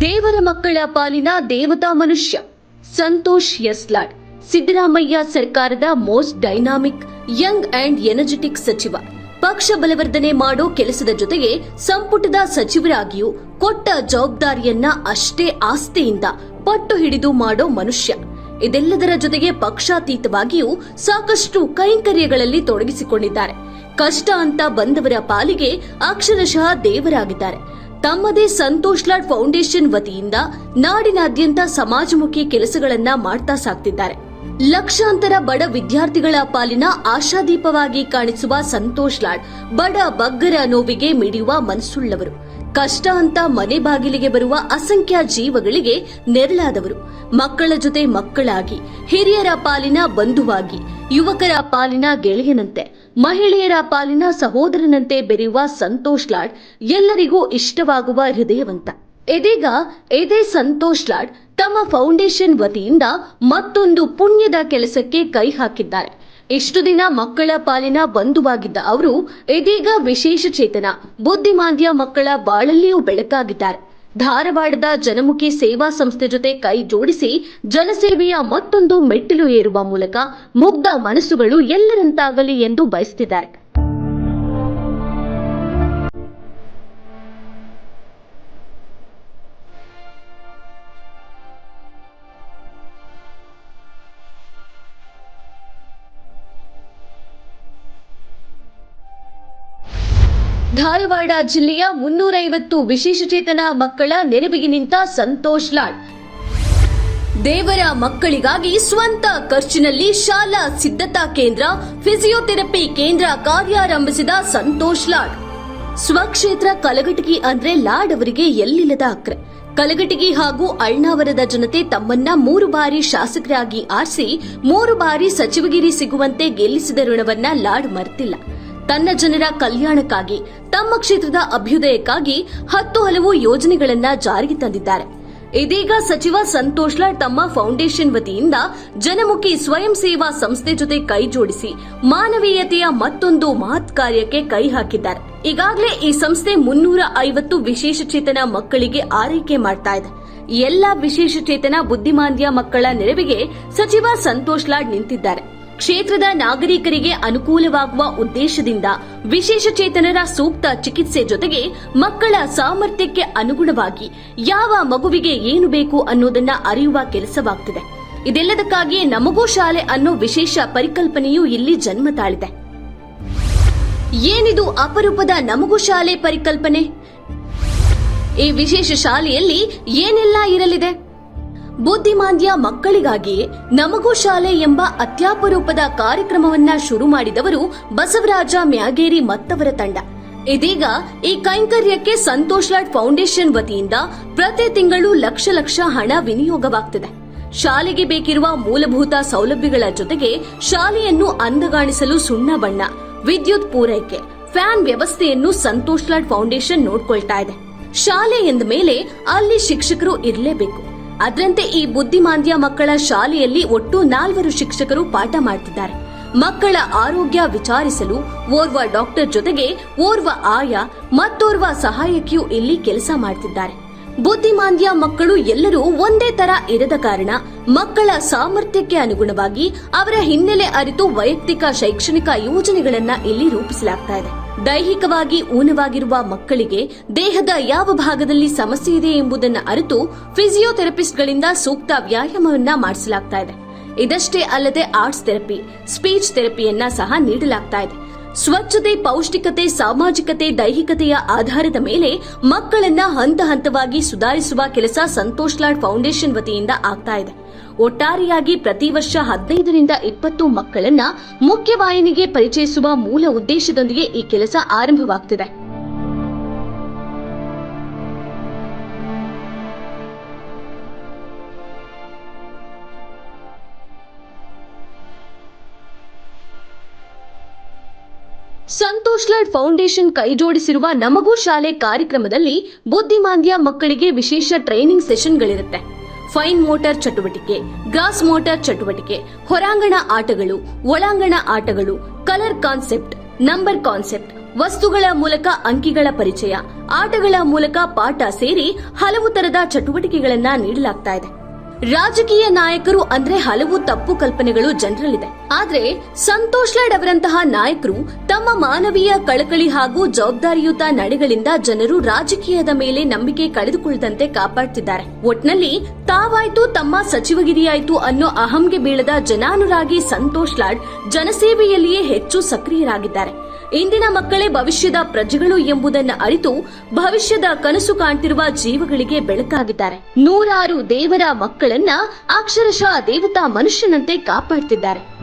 ದೇವರ ಮಕ್ಕಳ ಪಾಲಿನ ದೇವತಾ ಮನುಷ್ಯ ಸಂತೋಷ್ ಯಸ್ಲಾಡ್ ಸಿದ್ದರಾಮಯ್ಯ ಸರ್ಕಾರದ most dynamic, Young and energetic ಸಚಿವ. ಪಕ್ಷ ಬಲವರ್ಧನೆ ಮಾಡೋ ಕೆಲಸದ ಜೊತೆಗೆ ಸಂಪುಟದ ಸಚಿವರಾಗಿಯೂ ಕೊಟ್ಟ ಜವಾಬ್ದಾರಿಯನ್ನ ಅಷ್ಟೇ ಆಸ್ತೆಯಿಂದ ಪಟ್ಟು ಹಿಡಿದು ಮಾಡೋ ಮನುಷ್ಯ. ಇದೆಲ್ಲದರ ಜೊತೆಗೆ ಪಕ್ಷಾತೀತವಾಗಿಯೂ ಸಾಕಷ್ಟು ಕೈಂಕರ್ಯಗಳಲ್ಲಿ ತೊಡಗಿಸಿಕೊಂಡಿದ್ದಾರೆ. ಕಷ್ಟ ಅಂತ ಬಂದವರ ಪಾಲಿಗೆ ಅಕ್ಷರಶಃ ದೇವರಾಗಿದ್ದಾರೆ. ತಮ್ಮದೇ ಸಂತೋಷ್ ಲಾಡ್ ಫೌಂಡೇಶನ್ ವತಿಯಿಂದ ನಾಡಿನಾದ್ಯಂತ ಸಮಾಜಮುಖಿ ಕೆಲಸಗಳನ್ನ ಮಾಡ್ತಾ ಸಾಕ್ತಿದ್ದಾರೆ. ಲಕ್ಷಾಂತರ ಬಡ ವಿದ್ಯಾರ್ಥಿಗಳ ಪಾಲಿನ ಆಶಾದೀಪವಾಗಿ ಕಾಣಿಸುವ ಸಂತೋಷ್ ಲಾಡ್ ಬಡ ಬಗ್ಗರ ನೋವಿಗೆ ಮಿಡಿಯುವ ಮನಸ್ಸುಳ್ಳವರು ಕಷ್ಟ ಅಂತ ಮನೆ ಬಾಗಿಲಿಗೆ ಬರುವ ಅಸಂಖ್ಯ ಜೀವಗಳಿಗೆ ನೆರಳಾದವರು. ಮಕ್ಕಳ ಜೊತೆ ಮಕ್ಕಳಾಗಿ, ಹಿರಿಯರ ಪಾಲಿನ ಬಂಧುವಾಗಿ, ಯುವಕರ ಪಾಲಿನ ಗೆಳೆಯನಂತೆ, ಮಹಿಳೆಯರ ಪಾಲಿನ ಸಹೋದರನಂತೆ ಬೆರೆಯುವ ಸಂತೋಷ್ ಲಾಡ್ ಎಲ್ಲರಿಗೂ ಇಷ್ಟವಾಗುವ ಹೃದಯವಂತ. ಇದೀಗ ಇದೇ ಸಂತೋಷ್ ಲಾಡ್ ತಮ್ಮ ಫೌಂಡೇಶನ್ ವತಿಯಿಂದ ಮತ್ತೊಂದು ಪುಣ್ಯದ ಕೆಲಸಕ್ಕೆ ಕೈ ಹಾಕಿದ್ದಾರೆ. ಇಷ್ಟು ದಿನ ಮಕ್ಕಳ ಪಾಲಿನ ಬಂಧುವಾಗಿದ್ದ ಅವರು ಇದೀಗ ವಿಶೇಷ ಚೇತನ. ಬುದ್ಧಿಮಾಂದ್ಯ ಮಕ್ಕಳ ಬಾಳಲ್ಲಿಯೂ ಬೆಳಕಾಗಿದ್ದಾರೆ. ಧಾರವಾಡದ ಜನಮುಖಿ ಸೇವಾ ಸಂಸ್ಥೆ ಜೊತೆ ಕೈ ಜೋಡಿಸಿ ಜನಸೇವೆಯ ಮತ್ತೊಂದು ಮೆಟ್ಟಿಲು ಏರುವ ಮೂಲಕ ಮುಗ್ಧ ಮನಸ್ಸುಗಳು ಎಲ್ಲರಂತಾಗಲಿ ಎಂದು ಬಯಸುತ್ತಿದ್ದಾರೆ ಧಾರವಾಡ ಜಿಲ್ಲೆಯ ಮುನ್ನೂರೈವತ್ತು ವಿಶೇಷಚೇತನ ಮಕ್ಕಳ ನೆರವಿಗೆ ನಿಂತ ಸಂತೋಷ್ ಲಾಡ್. ದೇವರ ಮಕ್ಕಳಿಗಾಗಿ ಸ್ವಂತ ಖರ್ಚಿನಲ್ಲಿ ಶಾಲಾ ಸಿದ್ಧತಾ ಕೇಂದ್ರ, ಫಿಸಿಯೋಥೆರಪಿ ಕೇಂದ್ರ ಕಾರ್ಯಾರಂಭಿಸಿದ ಸಂತೋಷ್ ಲಾಡ್. ಸ್ವಕ್ಷೇತ್ರ ಕಲಘಟಗಿ ಅಂದ್ರೆ ಲಾಡ್ ಅವರಿಗೆ ಎಲ್ಲಿಲ್ಲದ ಅಕ್ರೆ. ಕಲಘಟಗಿ ಹಾಗೂ ಅಳ್ನಾವರದ ಜನತೆ ತಮ್ಮನ್ನ ಮೂರು ಬಾರಿ ಶಾಸಕರಾಗಿ ಆರಿಸಿ, ಮೂರು ಬಾರಿ ಸಚಿವಗಿರಿ ಸಿಗುವಂತೆ ಗೆಲ್ಲಿಸಿದ ಋಣವನ್ನ ಲಾಡ್ ಮರ್ತಿಲ್ಲ. ತನ್ನ ಜನರ ಕಲ್ಯಾಣಕ್ಕಾಗಿ, ತಮ್ಮ ಕ್ಷೇತ್ರದ ಅಭ್ಯುದಯಕ್ಕಾಗಿ ಹತ್ತು ಹಲವು ಯೋಜನೆಗಳನ್ನ ಜಾರಿಗೆ ತಂದಿದ್ದಾರೆ. ಇದೀಗ ಸಚಿವ ಸಂತೋಷ್ ಲಾಡ್ ತಮ್ಮ ಫೌಂಡೇಶನ್ ವತಿಯಿಂದ ಜನಮುಖಿ ಸ್ವಯಂ ಸೇವಾ ಸಂಸ್ಥೆ ಜೊತೆ ಕೈ ಜೋಡಿಸಿ ಮಾನವೀಯತೆಯ ಮತ್ತೊಂದು ಮಹತ್ ಕಾರ್ಯಕ್ಕೆ ಕೈ ಹಾಕಿದ್ದಾರೆ. ಈಗಾಗಲೇ ಈ ಸಂಸ್ಥೆ ಮುನ್ನೂರ ಐವತ್ತು ವಿಶೇಷಚೇತನ ಮಕ್ಕಳಿಗೆ ಆರೈಕೆ ಮಾಡ್ತಾ ಇದೆ. ಎಲ್ಲ ವಿಶೇಷಚೇತನ ಬುದ್ಧಿಮಾಂದ್ಯ ಮಕ್ಕಳ ನೆರವಿಗೆ ಸಚಿವ ಸಂತೋಷ್ ಲಾಡ್ ನಿಂತಿದ್ದಾರೆ. ಕ್ಷೇತ್ರದ ನಾಗರಿಕರಿಗೆ ಅನುಕೂಲವಾಗುವ ಉದ್ದೇಶದಿಂದ ವಿಶೇಷ ಚೇತನರ ಸೂಕ್ತ ಚಿಕಿತ್ಸೆ ಜೊತೆಗೆ ಮಕ್ಕಳ ಸಾಮರ್ಥ್ಯಕ್ಕೆ ಅನುಗುಣವಾಗಿ ಯಾವ ಮಗುವಿಗೆ ಏನು ಬೇಕು ಅನ್ನೋದನ್ನ ಅರಿಯುವ ಕೆಲಸವಾಗ್ತಿದೆ. ಇದೆಲ್ಲದಕ್ಕಾಗಿ ನಮಗೂ ಶಾಲೆ ಅನ್ನೋ ವಿಶೇಷ ಪರಿಕಲ್ಪನೆಯೂ ಇಲ್ಲಿ ಜನ್ಮ ತಾಳಿದೆ. ಏನಿದು ಅಪರೂಪದ ನಮಗೂ ಶಾಲೆ ಪರಿಕಲ್ಪನೆ? ಈ ವಿಶೇಷ ಶಾಲೆಯಲ್ಲಿ ಏನೆಲ್ಲ ಇರಲಿದೆ? ಬುದ್ಧಿಮಾಂದ್ಯ ಮಕ್ಕಳಿಗಾಗಿ ನಮಗೂ ಶಾಲೆ ಎಂಬ ಅತ್ಯಾಪರೂಪದ ಕಾರ್ಯಕ್ರಮವನ್ನ ಶುರು ಮಾಡಿದವರು ಬಸವರಾಜ ಮ್ಯಾಗೇರಿ ಮತ್ತವರ ತಂಡ. ಇದೀಗ ಈ ಕೈಂಕರ್ಯಕ್ಕೆ ಸಂತೋಷ್ ಲಾಡ್ ಫೌಂಡೇಶನ್ ವತಿಯಿಂದ ಪ್ರತಿ ತಿಂಗಳು ಲಕ್ಷ ಲಕ್ಷ ಹಣ ವಿನಿಯೋಗವಾಗ್ತದೆ. ಶಾಲೆಗೆ ಬೇಕಿರುವ ಮೂಲಭೂತ ಸೌಲಭ್ಯಗಳ ಜೊತೆಗೆ ಶಾಲೆಯನ್ನು ಅಂದಗಾಣಿಸಲು ಸುಣ್ಣ ಬಣ್ಣ, ವಿದ್ಯುತ್ ಪೂರೈಕೆ, ಫ್ಯಾನ್ ವ್ಯವಸ್ಥೆಯನ್ನು ಸಂತೋಷ್ ಲಾಡ್ ಫೌಂಡೇಶನ್ ನೋಡ್ಕೊಳ್ತಾ ಇದೆ. ಶಾಲೆ ಎಂದ ಮೇಲೆ ಅಲ್ಲಿ ಶಿಕ್ಷಕರು ಇರಲೇಬೇಕು. ಅದರಂತೆ ಈ ಬುದ್ಧಿಮಾಂದ್ಯ ಮಕ್ಕಳ ಶಾಲೆಯಲ್ಲಿ ಒಟ್ಟು ನಾಲ್ವರು ಶಿಕ್ಷಕರು ಪಾಠ ಮಾಡ್ತಿದ್ದಾರೆ. ಮಕ್ಕಳ ಆರೋಗ್ಯ ವಿಚಾರಿಸಲು ಓರ್ವ ಡಾಕ್ಟರ್ ಜೊತೆಗೆ ಓರ್ವ ಆಯ, ಮತ್ತೋರ್ವ ಸಹಾಯಕಿಯು ಇಲ್ಲಿ ಕೆಲಸ ಮಾಡ್ತಿದ್ದಾರೆ. ಬುದ್ಧಿಮಾಂದ್ಯ ಮಕ್ಕಳು ಎಲ್ಲರೂ ಒಂದೇ ತರ ಇರದ ಕಾರಣ ಮಕ್ಕಳ ಸಾಮರ್ಥ್ಯಕ್ಕೆ ಅನುಗುಣವಾಗಿ ಅವರ ಹಿನ್ನೆಲೆ ಅರಿತು ವೈಯಕ್ತಿಕ, ಶೈಕ್ಷಣಿಕ ಯೋಜನೆಗಳನ್ನ ಇಲ್ಲಿ ರೂಪಿಸಲಾಗ್ತಾ ಇದೆ. ದೈಹಿಕವಾಗಿ ಊನವಾಗಿರುವ ಮಕ್ಕಳಿಗೆ ದೇಹದ ಯಾವ ಭಾಗದಲ್ಲಿ ಸಮಸ್ಯೆ ಇದೆ ಎಂಬುದನ್ನು ಅರಿತು ಫಿಸಿಯೋಥೆರಪಿಸ್ಟ್ಗಳಿಂದ ಸೂಕ್ತ ವ್ಯಾಯಾಮವನ್ನ ಮಾಡಿಸಲಾಗ್ತಾ ಇದೆ. ಇದಷ್ಟೇ ಅಲ್ಲದೆ ಆರ್ಟ್ಸ್ ಥೆರಪಿ, ಸ್ಪೀಚ್ ಥೆರಪಿಯನ್ನ ಸಹ ನೀಡಲಾಗ್ತಾ ಇದೆ. ಸ್ವಚ್ಛತೆ, ಪೌಷ್ಟಿಕತೆ, ಸಾಮಾಜಿಕತೆ, ದೈಹಿಕತೆಯ ಆಧಾರದ ಮೇಲೆ ಮಕ್ಕಳನ್ನ ಹಂತ ಹಂತವಾಗಿ ಸುಧಾರಿಸುವ ಕೆಲಸ ಸಂತೋಷ್ ಲಾಡ್ ಫೌಂಡೇಶನ್ ವತಿಯಿಂದ ಆಗ್ತಾ ಇದೆ. ಒಟ್ಟಾರೆಯಾಗಿ ಪ್ರತಿ ವರ್ಷ ಹದಿನೈದರಿಂದ ಇಪ್ಪತ್ತು ಮಕ್ಕಳನ್ನ ಮುಖ್ಯವಾಹಿನಿಗೆ ಪರಿಚಯಿಸುವ ಮೂಲ ಉದ್ದೇಶದೊಂದಿಗೆ ಈ ಕೆಲಸ ಆರಂಭವಾಗ್ತಿದೆ. ಸಂತೋಷ್ ಲಾಡ್ ಫೌಂಡೇಶನ್ ಕೈಜೋಡಿಸಿರುವ ನಮಗೂ ಶಾಲೆ ಕಾರ್ಯಕ್ರಮದಲ್ಲಿ ಬುದ್ಧಿಮಾಂದ್ಯ ಮಕ್ಕಳಿಗೆ ವಿಶೇಷ ಟ್ರೈನಿಂಗ್ ಸೆಷನ್ಗಳಿರುತ್ತೆ. ಫೈನ್ ಮೋಟಾರ್ ಚಟುವಟಿಕೆ, ಗ್ರಾಸ್ ಮೋಟಾರ್ ಚಟುವಟಿಕೆ, ಹೊರಾಂಗಣ ಆಟಗಳು, ಒಳಾಂಗಣ ಆಟಗಳು, ಕಲರ್ ಕಾನ್ಸೆಪ್ಟ್, ನಂಬರ್ ಕಾನ್ಸೆಪ್ಟ್, ವಸ್ತುಗಳ ಮೂಲಕ ಅಂಕಿಗಳ ಪರಿಚಯ, ಆಟಗಳ ಮೂಲಕ ಪಾಠ ಸೇರಿ ಹಲವು ತರದ ಚಟುವಟಿಕೆಗಳನ್ನ ನೀಡಲಾಗ್ತಾ ಇದೆ. ರಾಜಕೀಯ ನಾಯಕರು ಅಂದ್ರೆ ಹಲವು ತಪ್ಪು ಕಲ್ಪನೆಗಳು ಜನರಲ್ಲಿದೆ. ಆದ್ರೆ ಸಂತೋಷ್ ಲಾಡ್ ಅವರಂತಹ ನಾಯಕರು ತಮ್ಮ ಮಾನವೀಯ ಕಳಕಳಿ ಹಾಗೂ ಜವಾಬ್ದಾರಿಯುತ ನಡೆಗಳಿಂದ ಜನರು ರಾಜಕೀಯದ ಮೇಲೆ ನಂಬಿಕೆ ಕಳೆದುಕೊಳ್ಳದಂತೆ ಕಾಪಾಡ್ತಿದ್ದಾರೆ. ಒಟ್ನಲ್ಲಿ ತಾವಾಯ್ತು ತಮ್ಮ ಸಚಿವಗಿರಿಯಾಯ್ತು ಅನ್ನೋ ಅಹಂಗೆ ಬೀಳದ ಜನಾನುರಾಗಿ ಸಂತೋಷ್ ಲಾಡ್ ಜನಸೇವೆಯಲ್ಲಿಯೇ ಹೆಚ್ಚು ಸಕ್ರಿಯರಾಗಿದ್ದಾರೆ. ಇಂದಿನ ಮಕ್ಕಳೇ ಭವಿಷ್ಯದ ಪ್ರಜೆಗಳು ಎಂಬುದನ್ನು ಅರಿತು ಭವಿಷ್ಯದ ಕನಸು ಕಾಣ್ತಿರುವ ಜೀವಗಳಿಗೆ ಬೆಳಕಾಗಿದ್ದಾರೆ. ನೂರಾರು ದೇವರ ಮಕ್ಕಳನ್ನ ಅಕ್ಷರಶಃ ದೇವತಾ ಮನುಷ್ಯನಂತೆ ಕಾಪಾಡ್ತಿದ್ದಾರೆ.